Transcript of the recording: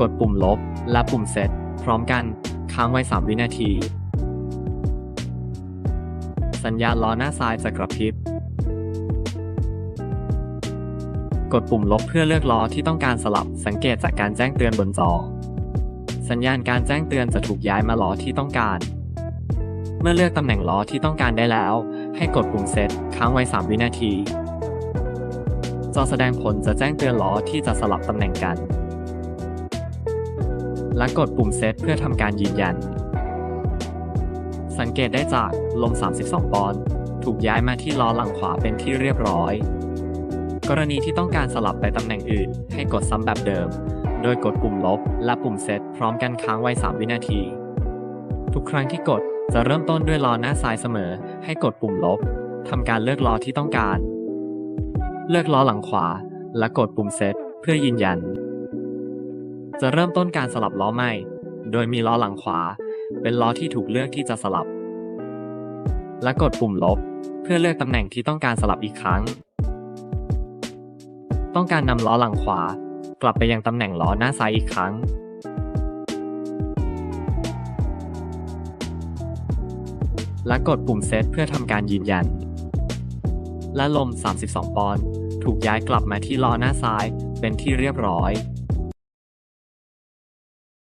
กดปุ่มลบ และปุ่มเซตพร้อมกัน ค้างไว้ 3 วินาที สัญญาณล้อหน้าซ้ายจะกระพริบ กดปุ่มลบเพื่อเลือกล้อที่ต้องการสลับสังเกตจากการแจ้งเตือนบนจอ สัญญาณการแจ้งเตือนจะถูกย้ายมาล้อที่ต้องการ เมื่อเลือกตำแหน่งล้อที่ต้องการได้แล้ว ให้กดปุ่มเซตค้างไว้ 3 วินาทีจอแสดงผลจะแจ้งเตือนล้อที่จะสลับตำแหน่งกัน และกดปุ่มเซตเพื่อทำการยืนยัน สังเกตได้จากลม 32 ปอนด์ถูกย้ายมาที่ล้อหลังขวาเป็นที่เรียบร้อย กรณีที่ต้องการสลับไปตำแหน่งอื่น ให้กดซ้ำแบบเดิม โดยกดปุ่มลบและปุ่มเซตพร้อมกันค้างไว้ 3 วินาที ทุกครั้งที่กดจะเริ่มต้นด้วยล้อหน้าซ้ายเสมอ ให้กดปุ่มลบทำการเลือกล้อที่ต้องการ เลือกล้อหลังขวา และกดปุ่มเซตเพื่อยืนยัน จะเริ่มต้นการสลับล้อใหม่ โดยมีล้อหลังขวา เป็นล้อที่ถูกเลือกที่จะสลับ และกดปุ่มลบ เพื่อเลือกตำแหน่งที่ต้องการสลับอีกครั้ง ต้องการนำล้อหลังขวา กลับไปยังตำแหน่งล้อหน้าซ้ายอีกครั้ง และกดปุ่มเซตเพื่อทำการยืนยัน และลม 32 ปอนด์ถูกย้ายกลับมาที่ล้อหน้าซ้ายเป็นที่เรียบร้อย